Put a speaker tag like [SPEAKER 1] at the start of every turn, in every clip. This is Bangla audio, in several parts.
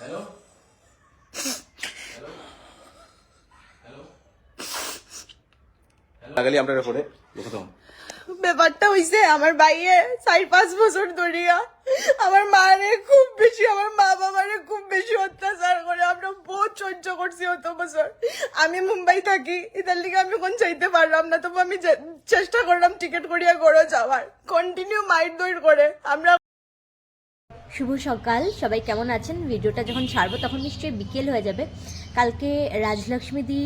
[SPEAKER 1] হ্যালো হ্যালো হ্যালো লাগালি আপনার ফোনে। প্রথম
[SPEAKER 2] ব্যাপারটা হইছে আমার ভাইয়ে চার পাঁচ বছর ধরিয়া আমার মারে খুব বেশি আমার মা বাবারে খুব বেশি অত্যাচার করে। আমরা বহুত সহ্য করছি অত বছর। আমি মুম্বাই থাকি এটার লিগে আমি কোন চাইতে পারলাম না। তবু আমি চেষ্টা করলাম টিকিট করিয়া গড়ে যাওয়ার। কন্টিনিউ মাইট দৌড় করে। আমরা
[SPEAKER 3] শুভ সকাল। সবাই কেমন আছেন? ভিডিওটা যখন ছাড়বো তখন নিশ্চয়ই বিকেল হয়ে যাবে। কালকে রাজলক্ষ্মী দি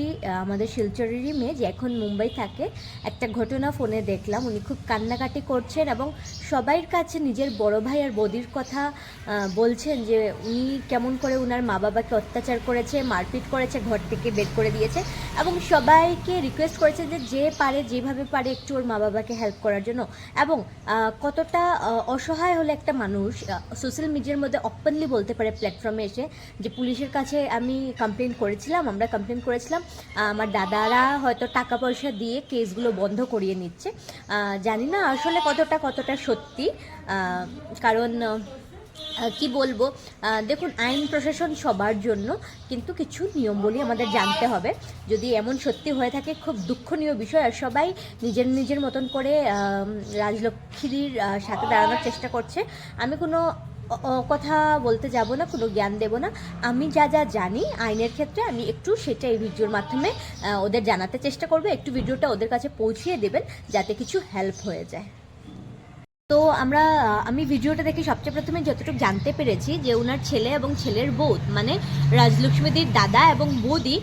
[SPEAKER 3] আমাদের শিলচরেরই মেয়ে যে এখন মুম্বাই থাকে, একটা ঘটনা ফোনে দেখলাম। উনি খুব কান্নাকাটি করছেন এবং সবাইয়ের কাছে নিজের বড় ভাই আর বদির কথা বলছেন যে উনি কেমন করে উনার মা বাবাকে অত্যাচার করেছে, মারপিট করেছে, ঘর থেকে বের করে দিয়েছে এবং সবাইকে রিকোয়েস্ট করেছে যে যে পারে, যেভাবে পারে একটু ওর মা বাবাকে হেল্প করার জন্য। এবং কতটা অসহায় হলে একটা মানুষ সোশ্যাল মিডিয়ার মধ্যে ওপেনলি বলতে পারে প্ল্যাটফর্মে এসে যে পুলিশের কাছে আমি কমপ্লেন করেছিলাম, আমরা কমপ্লেন করেছিলাম আমার দাদারা হয়তো টাকা পয়সা দিয়ে কেসগুলো বন্ধ করিয়ে নিচ্ছে। জানি না আসলে কতটা কতটা সত্যি। কারণ কি বলব দেখুন, আইন প্রশাসন সবার জন্য, কিন্তু কিছু নিয়মবলী আমাদের জানতে হবে। যদি এমন সত্যি হয়ে থাকে, খুব দুঃখনীয় বিষয়, আর সবাই নিজের নিজের মতন করে রাজলক্ষ্মীর সাথে দাঁড়ানোর চেষ্টা করছে। আমি কোনো কথা বলতে যাব না, কোনো জ্ঞান দেব না। আমি যা যা জানি আইনের ক্ষেত্রে আমি একটু সেটা এই ভিডিওর মাধ্যমে ওদের জানাতে চেষ্টা করব, একটু ভিডিওটা ওদের কাছে পৌঁছিয়ে দেবেন যাতে কিছু হেল্প হয়ে যায়। তো আমরা আমি ভিডিওটা দেখে সবচেয়ে প্রথমে যতটুকু জানতে পেরেছি যে ওনার ছেলে এবং ছেলের বউ মানে রাজলক্ষ্মীদির দাদা এবং বৌদি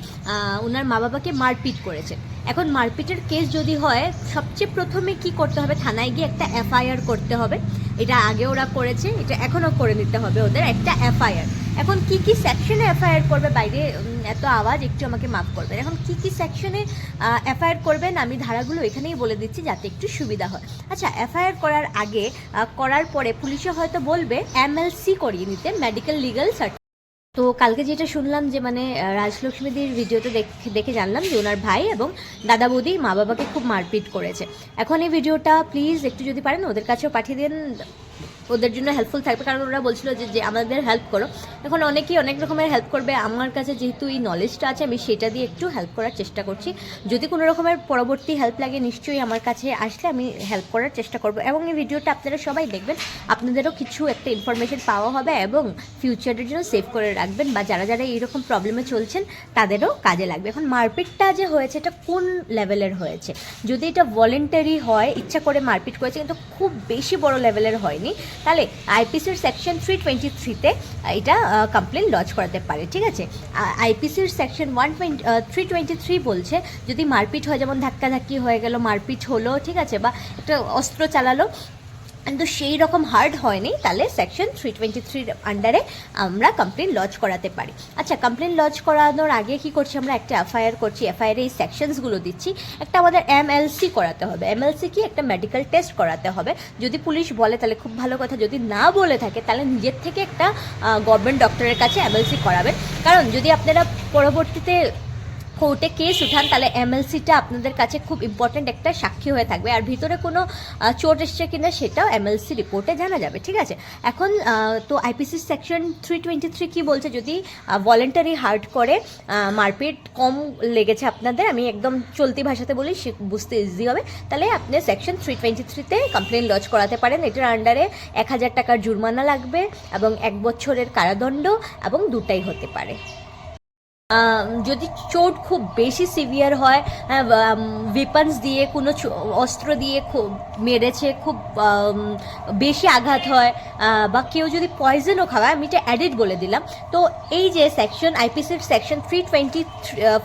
[SPEAKER 3] ওনার মা বাবাকে মারপিট করেছে। এখন মারপিটের কেস যদি হয়, সবচেয়ে প্রথমে কি করতে হবে? থানায় গিয়ে একটা এফআইআর করতে হবে। এটা আগে ওরা করেছে, এটা এখনও করে নিতে হবে ওদের একটা এফআইআর। এখন কি কি সেকশনে এফআইআর করবে? বাইরে এত আওয়াজ, একটু আমাকে মাফ করবেন। এখন কি কি সেকশনে এফআইআর করবেন? আমি ধারাগুলো এখানেই বলে দিচ্ছি যাতে একটু সুবিধা হয়। আচ্ছা এফআইআর করার আগে করার পরে পুলিশে হয়তো বলবে, এমএলসি করিয়ে নিতে মেডিকেল লিগাল সার্টিফিকেট তো কালকে যেটা শুনলাম যে মানে রাজলক্ষ্মীদের ভিডিওতে দেখে জানলাম যে ওনার ভাই এবং দাদা বৌদি মা বাবাকে খুব মারপিট করেছে। এখন এই ভিডিওটা প্লিজ একটু যদি পারেন ওদের কাছেও পাঠিয়ে দিন। ওদের জন্য হেল্পফুল থাকবে। কারণ ওরা বলছিল যে আমাদের হেল্প করো। এখন অনেকেই অনেক রকমের হেল্প করবে। আমার কাছে যেহেতু এই নলেজটা আছে, আমি সেটা দিয়ে একটু হেল্প করার চেষ্টা করছি। যদি কোনো রকমের পরবর্তী হেল্প লাগে, নিশ্চয়ই আমার কাছে আসলে আমি হেল্প করার চেষ্টা করব। এবং এই ভিডিওটা আপনারা সবাই দেখবেন। আপনাদেরও কিছু একটা ইনফরমেশন পাওয়া হবে এবং ফিউচারের জন্য সেভ করে রাখবেন বা যারা যারা এইরকম প্রবলেমে চলছেন, তাদেরও কাজে লাগবে। এখন মারপিটটা যে হয়েছে, এটা কোন লেভেলের হয়েছে? যদি এটা ভলেন্টারি হয়, ইচ্ছা করে মারপিট করেছে, কিন্তু খুব বেশি বড় লেভেলের হয়নি। তাহলে আইপিসির সেকশন থ্রি টোয়েন্টি থ্রিতে এটা কমপ্লেন লজ করাতে পারে, ঠিক আছে? আইপিসির section one twenty three twenty three বলছে, যদি মারপিট হয়, যেমন ধাক্কাধাক্কি হয়ে গেল, মারপিট হলো, ঠিক আছে? বা একটা অস্ত্র চালালো কিন্তু সেই রকম হার্ড হয়নি, তাহলে সেকশন থ্রি টোয়েন্টি থ্রির আন্ডারে আমরা কমপ্লেন লজ করাতে পারি। আচ্ছা কমপ্লেন লজ করানোর আগে কি করছি আমরা? একটা এফআইআর করছি। এফআইআর এই সেকশনসগুলো দিচ্ছি। একটা আমাদের এমএলসি করাতে হবে। এমএলসি কি? একটা মেডিকেল টেস্ট করাতে হবে। যদি পুলিশ বলে, তাহলে খুব ভালো কথা। যদি না বলে থাকে, তাহলে নিজের থেকে একটা গভর্নমেন্ট ডক্টরের কাছে এমএলসি করাবেন। কারণ যদি আপনারা পরবর্তীতে কোর্টে কেস উঠান, তাহলে এমএলসিটা আপনাদের কাছে খুব ইম্পর্ট্যান্ট একটা সাক্ষী হয়ে থাকবে। আর ভিতরে কোনো চোট এসছে কিনা সেটাও এমএলসি রিপোর্টে জানা যাবে, ঠিক আছে? এখন তো IPC section three twenty three কী বলছে? যদি ভলেন্টারি হার্ট করে মারপিট কম লেগেছে আপনাদের, আমি একদম চলতি ভাষাতে বলি বুঝতে ইজি হবে। তাহলে আপনি সেকশন থ্রি টোয়েন্টি থ্রিতে কমপ্লেন লজ করাতে পারেন। এটার আন্ডারে এক হাজার টাকার জুরমানা লাগবে এবং এক বছরের কারাদণ্ড এবং দুটাই হতে পারে। যদি চোট খুব বেশি সিভিয়ার হয় ওয়েপন্স দিয়ে কোনো অস্ত্র দিয়ে খুব মেরেছে, খুব বেশি আঘাত হয় বা কেউ যদি পয়জনও খাওয়ায়, আমি এটা অ্যাডিড বলে দিলাম। তো এই যে সেকশন আইপিসির সেকশন থ্রি টোয়েন্টি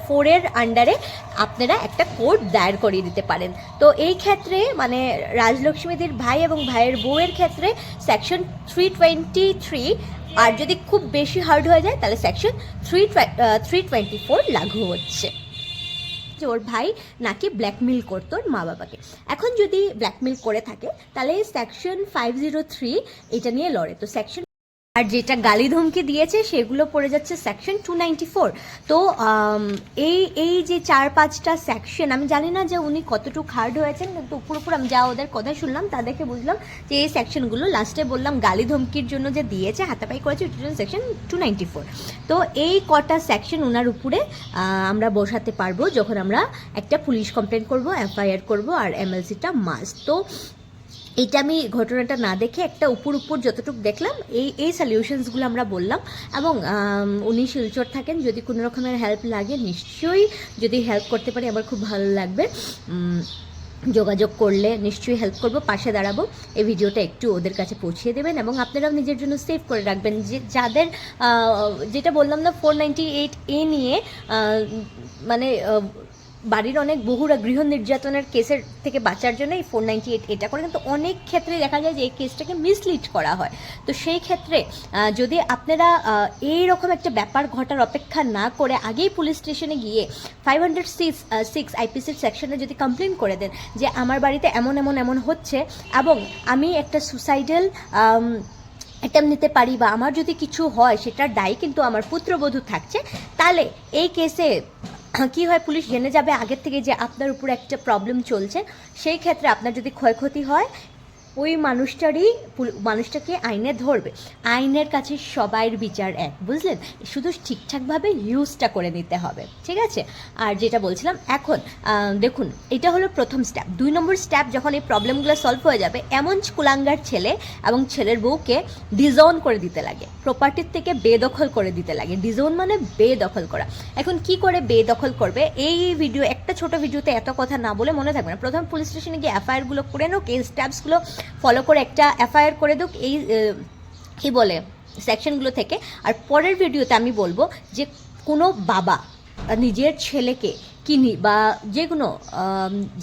[SPEAKER 3] ফোরের আন্ডারে আপনারা একটা কোর্ট দায়ের করিয়ে দিতে পারেন। তো এই ক্ষেত্রে মানে রাজলক্ষ্মীদের ভাই এবং ভাইয়ের বউয়ের ক্ষেত্রে সেকশন থ্রি টোয়েন্টি থ্রি আর যদি খুব বেশি হার্ড হয়ে যায়, তাহলে section three three twenty four লাঘু হচ্ছে। যে ওর ভাই নাকি ব্ল্যাকমেল করতো ওর মা বাবাকে এখন যদি ব্ল্যাকমেল করে থাকে, তাহলে সেকশন ফাইভ জিরো থ্রি এটা নিয়ে লড়ে। তো সেকশন আর যেটা গালি ধমকি দিয়েছে, সেগুলো পড়ে যাচ্ছে সেকশন টু তো এই এই যে চার পাঁচটা সেকশন আমি জানি না যে উনি কতটুকু হার্ড হয়েছেন, কিন্তু উপর আমি যা ওদের কথা শুনলাম, তা দেখে বুঝলাম যে এই সেকশনগুলো লাস্টে বললাম গালি ধমকির জন্য যে দিয়েছে, হাতাপাই করেছে জন্য সেকশন টু তো এই কটা সেকশন ওনার উপরে আমরা বসাতে পারব যখন আমরা একটা পুলিশ কমপ্লেন করব, এফআইআর করব, আর এমএলসিটা মাস্ট তো এইটা আমি ঘটনাটা না দেখে একটা উপর উপর যতটুকু দেখলাম, এই এই সলিউশনসগুলো আমরা বললাম। এবং উনি শিলচর থাকেন, যদি কোনো রকমের হেল্প লাগে, নিশ্চয়ই যদি হেল্প করতে পারি, আমার খুব ভালো লাগবে। যোগাযোগ করলে নিশ্চয়ই হেল্প করব, পাশে দাঁড়াবো। এই ভিডিওটা একটু ওদের কাছে পৌঁছিয়ে দেবেন এবং আপনারাও নিজের জন্য সেভ করে রাখবেন। যে, যাদের যেটা বললাম না ফোর নাইনটি এইট এ নিয়ে মানে বাড়ির অনেক বহুরা গৃহ নির্যাতনের কেসের থেকে বাঁচার জন্য এই ফোর নাইনটি এইট এটা করে। কিন্তু অনেক ক্ষেত্রে দেখা যায় যে এই কেসটাকে মিসলিড করা হয়। তো সেই ক্ষেত্রে যদি আপনারা এইরকম একটা ব্যাপার ঘটার অপেক্ষা না করে আগেই পুলিশ স্টেশনে গিয়ে ফাইভ হান্ড্রেড সিক্স সিক্স আইপিসির সেকশনে যদি কমপ্লেন করে দেন যে আমার বাড়িতে এমন এমন এমন হচ্ছে এবং আমি একটা সুসাইডাল অ্যাটেম্প নিতে পারি বা আমার যদি কিছু হয় সেটার দায়ী কিন্তু আমার পুত্রবধূ থাকছে, তাহলে এই কেসে কি হয়, পুলিশ জেনে যাবে আগের থেকে যে আপনার উপর একটা প্রবলেম চলছে, সেই ক্ষেত্রে আপনার যদি ক্ষয়ক্ষতি হয় ওই মানুষটারই মানুষটাকে আইনে ধরবে। আইনের কাছে সবাইয়ের বিচার এক, বুঝলেন? শুধু ঠিকঠাকভাবে ইউজটা করে নিতে হবে, ঠিক আছে? আর যেটা বলছিলাম, এখন দেখুন, এটা হলো প্রথম স্টেপ দুই নম্বর স্টেপ যখন এই প্রবলেমগুলো সলভ হয়ে যাবে, এমন কুলাঙ্গার ছেলে এবং ছেলের বউকে ডিজোন করে দিতে লাগে। প্রপার্টির থেকে বেদখল করে দিতে লাগে। ডিজোন মানে বেদখল করা। এখন কি করে বেদখল করবে? এই ভিডিও একটা ছোট ভিডিওতে এত কথা না বলে মনে থাকবে না। প্রথম পুলিশ স্টেশনে গিয়ে এফআইআরগুলো করে নোক এই স্টেপসগুলো ফলো করে একটা এফআইআর করে দুক, এই কী বলে, সেকশনগুলো থেকে। আর পরের ভিডিওতে আমি বলব যে কোনো বাবা, নিজের ছেলেকে কিনি বা যে কোনো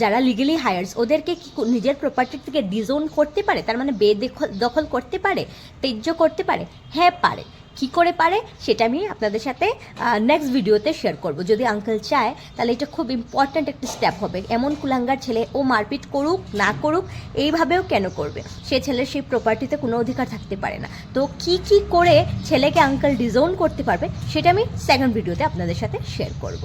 [SPEAKER 3] যারা লিগেলি হায়ার্স ওদেরকে কি নিজের প্রপার্টি থেকে ডিজোন করতে পারে? তার মানে বেদখল, দখল করতে পারে? তেজ্য করতে পারে? হ্যাঁ পারে। কি করে পারে সেটা আমি আপনাদের সাথে নেক্সট ভিডিওতে শেয়ার করব। যদি আঙ্কেল চায়, তাহলে এটা খুব ইম্পর্ট্যান্ট একটা স্টেপ হবে। এমন কুলাঙ্গার ছেলে ও মারপিট করুক, না করুক, এইভাবেও কেন করবে? সে ছেলের সেই প্রপার্টিতে কোনো অধিকার থাকতে পারে না। তো কি কি করে ছেলেকে আঙ্কেল ডিজোন করতে পারবে, সেটা আমি সেকেন্ড ভিডিওতে আপনাদের সাথে শেয়ার করব।